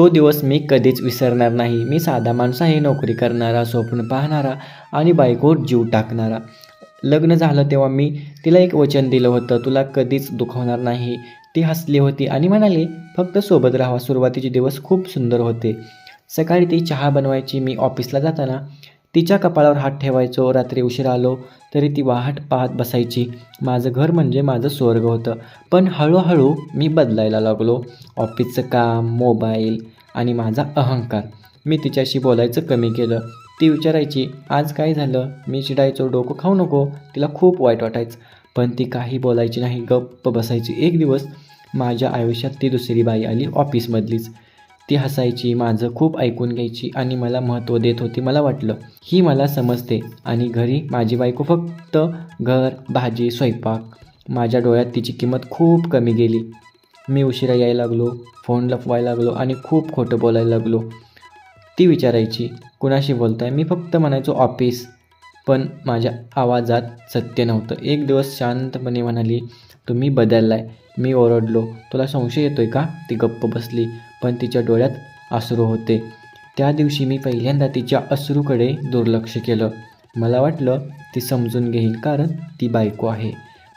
तो दिवस मी कधीच विसरणार नाही. मी साधा माणूस आहे नोकरी करणारा स्वप्न पाहणारा आणि बायकोवर जीव टाकणारा. लग्न झालं तेव्हा मी तिला एक वचन दिलं होतं तुला कधीच दुखवणार नाही. ती हसली होती आणि म्हणाली फक्त सोबत राहावा. सुरुवातीचे दिवस खूप सुंदर होते. सकाळी ती चहा बनवायची. मी ऑफिसला जाताना तिच्या कपाळावर हात ठेवायचो रात्री उशीर आलो तरी ती वाहट पाहत बसायची. माझं घर म्हणजे माझं स्वर्ग होतं. पण हळूहळू मी बदलायला लागलो. ऑफिसचं काम मोबाईल आणि माझा अहंकार. मी तिच्याशी बोलायचं कमी केलं. ती विचारायची आज काय झालं? मी चिडायचो डोकं खाऊ नको. तिला खूप वाईट वाटायचं. पण ती काही बोलायची नाही. गप्प बसायची एक दिवस. माझ्या आयुष्यात ती दुसरी बाई आली ऑफिसमधलीच. ती हसायची माझं खूप ऐकून घ्यायची आणि मला महत्त्व देत होती मला वाटलं. ही मला समजते आणि घरी माझी बायको फक्त घर भाजी स्वयंपाक. माझ्या डोळ्यात तिची किंमत खूप कमी गेली. मी उशिरा यायला लागलो फोन लपवायला लागलो आणि खूप खोटं बोलायला लागलो. ती विचारायची कुणाशी बोलताय? मी फक्त म्हणायचो ऑफिस. पण माझ्या आवाजात सत्य नव्हतं. एक दिवस शांतपणे म्हणाली तुम्ही बदललाय. मी ओरडलो. तुला संशय येतोय का? ती गप्प बसली पण तिच्या डोळ्यात आसरू होते. त्या दिवशी मी पहिल्यांदा तिच्या अश्रूकडे दुर्लक्ष केलं. मला वाटलं ती समजून घेईल कारण ती बायको आहे.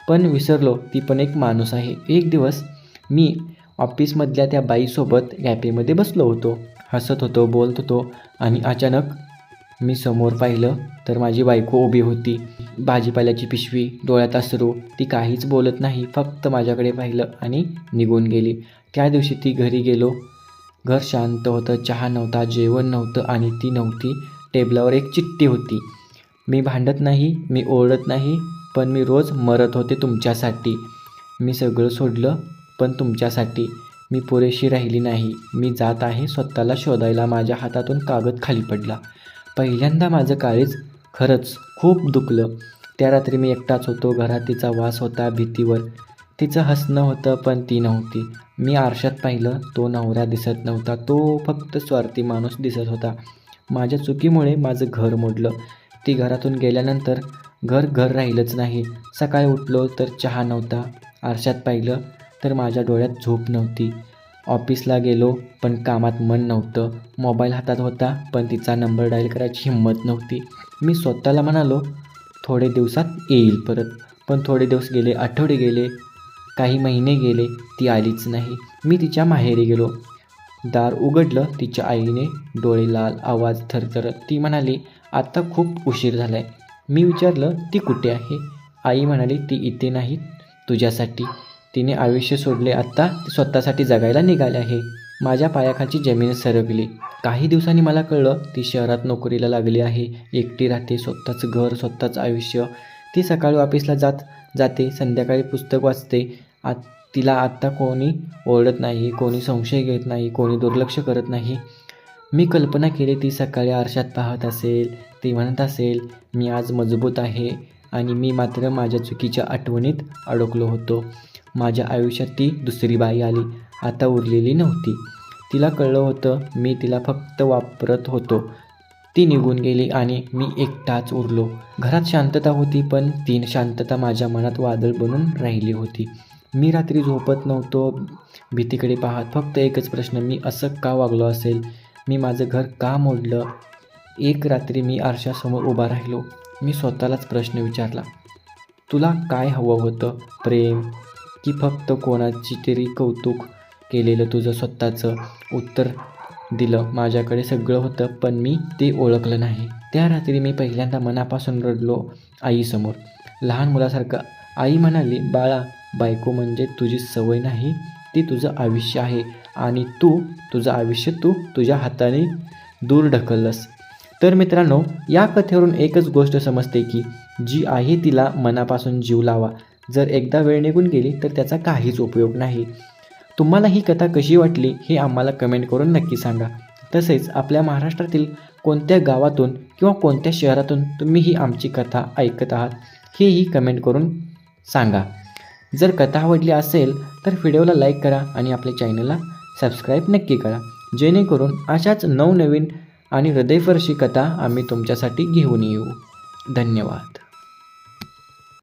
पण विसरलो ती पण एक माणूस आहे. एक दिवस मी ऑफिसमधल्या त्या बाईसोबत कॅफेमध्ये बसलो होतो. हसत होतो बोलत होतो आणि अचानक मी समोर पाहिलं तर माझी बायको उभी होती. भाजीपाल्याची पिशवी डोळ्यात असरू ती काहीच बोलत नाही फक्त माझ्याकडे पाहिलं आणि निघून गेली. त्या दिवशी ती घरी गेलो. घर शांत होतं चहा नव्हता जेवण नव्हतं आणि ती नव्हती. टेबलावर एक चिठ्ठी होती. मी भांडत नाही मी ओरडत नाही पण मी रोज मरत होते तुमच्यासाठी. मी सगळं सोडलं पण तुमच्यासाठी. मी पुरेशी राहिली नाही. मी जात आहे स्वतःला शोधायला माझ्या हातातून कागद खाली पडला. पहिल्यांदा माझं काळीज खरंच खूप दुखलं. त्या रात्री मी एकटाच होतो. घरात तिचा वास होता भीतीवर. तिचं हसणं होतं पण ती नव्हती. मी आरशात पाहिलं तो नवरा दिसत नव्हता. तो फक्त स्वार्थी माणूस दिसत होता. माझ्या चुकीमुळे माझं घर मोडलं. ती घरातून गेल्यानंतर घर घर राहिलंच नाही. सकाळी उठलो तर चहा नव्हता. आरशात पाहिलं तर माझ्या डोळ्यात झोप नव्हती. ऑफिसला गेलो पण कामात मन नव्हतं. मोबाईल हातात होता पण तिचा नंबर डायल करायची हिंमत नव्हती. मी स्वतःला म्हणालो थोडे दिवसात येईल परत. पण थोडे दिवस गेले आठवडे गेले काही महिने गेले ती आलीच नाही. मी तिच्या माहेरी गेलो. दार उघडलं तिच्या आईने डोळे लाल आवाज थरथरत. ती म्हणाली आत्ता खूप उशीर झाला आहे मी विचारलं ती कुठे आहे? आई म्हणाली ती इथे नाही तुझ्यासाठी. तिने आयुष्य सोडले. आत्ता ती स्वतःसाठी जगायला निघाले आहे. माझ्या पायाखालची जमीन सरकली. काही दिवसांनी मला कळलं ती शहरात नोकरीला लागली आहे. एकटी राहते स्वतःच घर स्वतःच आयुष्य. ती सकाळी ऑफिसला जात जाते संध्याकाळी पुस्तक वाचते. आत तिला आत्ता कोणी ओरडत नाही कोणी संशय घेत नाही कोणी दुर्लक्ष करत नाही. मी कल्पना केली ती सकाळी आरशात पाहत असेल ती म्हणत असेल मी आज मजबूत आहे. आणि मी मात्र माझ्या चुकीच्या आठवणीत अडकलो होतो. माझ्या आयुष्यात ती दुसरी बाई आली. आता उरलेली नव्हती. तिला कळलं होतं मी तिला फक्त वापरत होतो. ती निघून गेली आणि मी एकटाच उरलो. घरात शांतता होती पण ती शांतता माझ्या मनात वादळ बनून राहिली होती. मी रात्री झोपत नव्हतो. भीतीकडे पाहत फक्त एकच प्रश्न मी असं का वागलो असेल? मी माझं घर का मोडलं? एक रात्री मी आरशासमोर उभा राहिलो. मी स्वतःलाच प्रश्न विचारला तुला काय हवं होतं? प्रेम की फक्त कोणाची तरी कौतुक केलेलं तुझं स्वतःचं? उत्तर दिलं माझ्याकडे सगळं होतं पण मी ते ओळखलं नाही. त्या रात्री मी पहिल्यांदा मनापासून रडलो आईसमोर. लहान मुलासारखं आई म्हणाली बाळा बायको म्हणजे तुझी सवय नाही ती तुझं आयुष्य आहे आणि तू तुझं आयुष्य तू तुझ्या हाताने दूर ढकललंस. तर मित्रांनो या कथेवरून एकच गोष्ट समजते की जी आहे तिला मनापासून जीव लावा. जर एकदा वेळ निघून गेली तर त्याचा काहीच उपयोग नाही. तुम्हाला ही कथा कशी वाटली हे आम्हाला कमेंट करून नक्की सांगा. तसेच आपल्या महाराष्ट्रातील कोणत्या गावातून किंवा कोणत्या शहरातून तुम्ही ही आमची कथा ऐकत आहात हेही कमेंट करून सांगा. जर कथा आवडली असेल तर व्हिडिओला लाईक करा आणि आपल्या चॅनलला सबस्क्राईब नक्की करा. जेणेकरून अशाच नवनवीन आणि हृदयस्पर्शी कथा आम्ही तुमच्यासाठी घेऊन येऊ. धन्यवाद.